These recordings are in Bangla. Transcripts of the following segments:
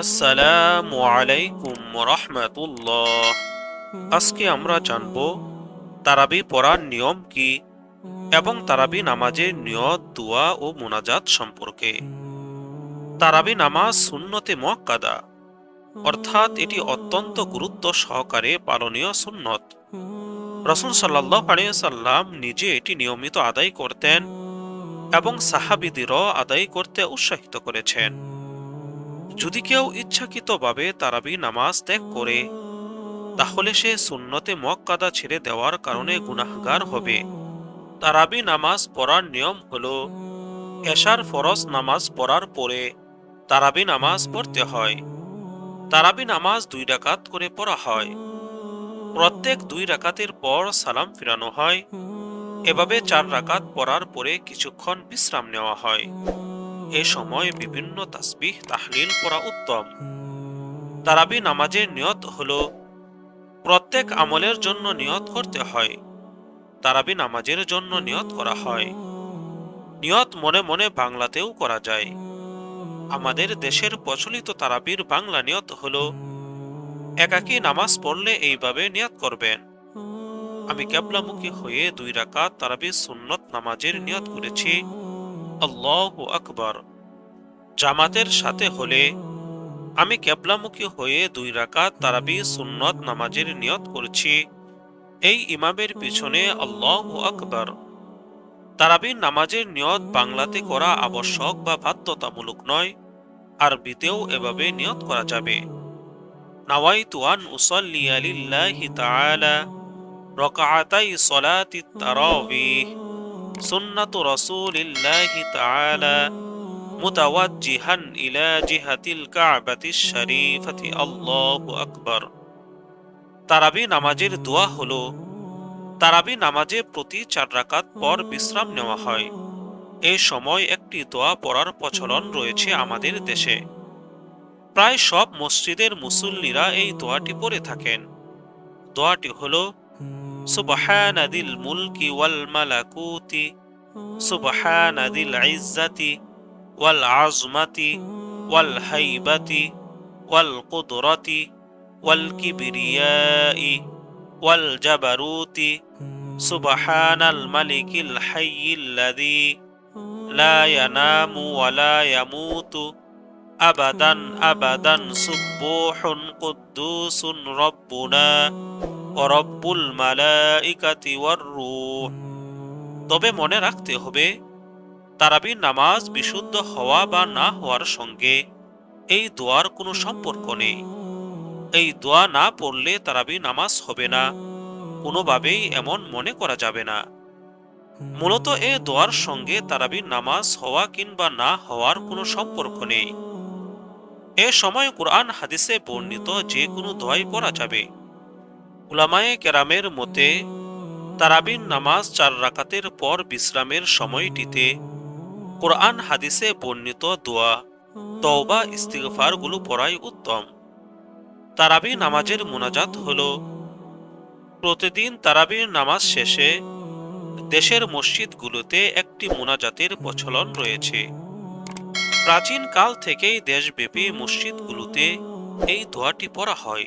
আসসালামু আলাইকুম রহমতুল্লাহ আজকে আমরা জানব, তারাবি পড়ার নিয়ম কি এবং তারাবি নামাজের নিয়ত, দোয়া ও মোনাজাত সম্পর্কে। তারাবি নামাজ সুন্নতে মক্কাদা অর্থাৎ এটি অত্যন্ত গুরুত্ব সহকারে পালনীয় সুন্নত। রসুল সাল্লাহ আলিয়াল্লাম নিজে এটি নিয়মিত আদায় করতেন এবং সাহাবিদেরও আদায় করতে উৎসাহিত করেছেন। যদি কেউ ইচ্ছাকৃতভাবে তারাবি নামাজ ত্যাগ করে, তাহলে সে সুন্নতে মক্কাদা ছেড়ে দেওয়ার কারণে গুনাহগার হবে। তারাবি নামাজ পড়ার নিয়ম হল, এশার ফরজ নামাজ পড়ার পরে তারাবি নামাজ পড়তে হয়। তারাবি নামাজ দুই রাকাত করে পড়া হয়। প্রত্যেক দুই রাকাতের পর সালাম ফিরানো হয়। এভাবে চার রাকাত পড়ার পরে কিছুক্ষণ বিশ্রাম নেওয়া হয়। এ সময় বিভিন্ন তাসবিহ, তাহলিল পড়া উত্তম। তারাবি নামাজের নিয়ত হল, প্রত্যেক আমলের জন্য নিয়ত করতে হয়। তারাবি নামাজের জন্য নিয়ত করা হয়। নিয়ত মনে মনে বাংলাতেও করা যায়। আমাদের দেশের প্রচলিত তারাবির বাংলা নিয়ত হল, একাকী নামাজ পড়লে এইভাবে নিয়ত করবেন। আমি ক্যাবলামুখী হয়ে দুই রাকাত তারাবি সুন্নত নামাজের নিয়ত করেছি। আল্লাহ আকবর। জামাতের সাথে হলে আমি ক্যাবলামুখী হয়ে দুই রাকাত তারাবি সুন্নত নামাজের নিয়ত করছি। এই ইমামের পিছনে আল্লাহ আকবর। তারাবির নামাজের নিয়ত বাংলাতে করা আবশ্যক বা বাধ্যতামূলক নয়, আরবিতেও এভাবে নিয়ত করা যাবে। নাওয়াইতু আন উসাল্লিয়া লিল্লাহি তাআলা, রকাআতাই সলাতিত তারাবিহ সুন্নাতু রাসূলিল্লাহি তাআলা মুতাওয়াজ্জিহান ইলা জিহাতিল কাবাতিশ শরীফাতি। আল্লাহু আকবার। তারাবি নামাজের দোয়া হলো, তারাবি নামাজে প্রতি চার রাকাত পর বিশ্রাম নেওয়া হয়। এই সময় একটি দোয়া পড়ার প্রচলন রয়েছে আমাদের দেশে। প্রায় সব মসজিদের মুসল্লিরা এই দোয়াটি পড়ে থাকেন। দোয়াটি হলো سبحان ذي الملك والملكوت سبحان ذي العزة والعظمة والهيبة والقدرة والكبرياء والجبروت. سبحان الملك الحي الذي لا ينام ولا يموت. أبدا أبدا سبوح قدوس ربنا. তবে মনে রাখতে হবে তারাবির নামাজ বিশুদ্ধ হওয়া বা না হওয়ার সঙ্গে এই দোয়ার কোনো সম্পর্ক নেই। এই দোয়া না পড়লে তারাবি নামাজ হবে না, কোনোভাবেই এমন মনে করা যাবে না। মূলত এ দোয়ার সঙ্গে তারাবির নামাজ হওয়া কিংবা না হওয়ার কোনো সম্পর্ক নেই। এ সময় কোরআন হাদিসে বর্ণিত যে কোনো দোয়াই পড়া যাবে। উলামায়ে কেরামের মতে, তারাবিন নামাজ চার রাকাতের পর বিশ্রামের সময়টিতে কোরআন হাদিসে বর্ণিত দোয়া, তওবা, ইস্তিগফারগুলো পড়াই উত্তম। তারাবি নামাজের মোনাজাত হল, প্রতিদিন তারাবির নামাজ শেষে দেশের মসজিদগুলোতে একটি মোনাজাতের প্রচলন রয়েছে। প্রাচীন কাল থেকেই দেশব্যাপী মসজিদগুলোতে এই দোয়াটি পড়া হয়।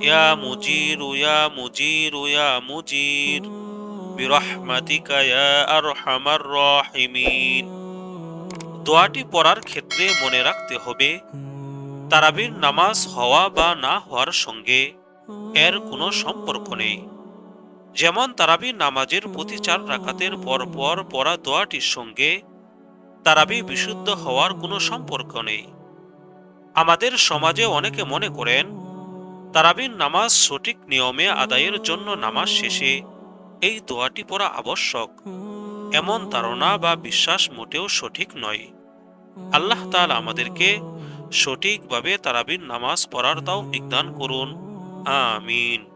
يا مجير يا مجير يا مجير برحمتك يا أرحم الراحمين দোয়াটি পড়ার ক্ষেত্রে মনে রাখতে হবে তারাবির নামাজ হওয়া বা না হওয়ার সঙ্গে এর কোনো সম্পর্ক নেই যেমন তারাবির নামাজের প্রতি চার রাকাতের পর পর পড়া দোয়াটির সঙ্গে তারাবি বিশুদ্ধ হওয়ার কোনো সম্পর্ক নেই আমাদের সমাজে অনেকে মনে করেন তারাবির নামাজ সঠিক নিয়মে আদায়ের জন্য নামাজ শেষে এই দোয়াটি পড়া আবশ্যক। এমন ধারণা বা বিশ্বাস মোটেও সঠিক নয়। আল্লাহ তাল আমাদেরকে সঠিকভাবে তারাবির নামাজ পড়ার তাও বিজ্ঞান করুন। আমিন।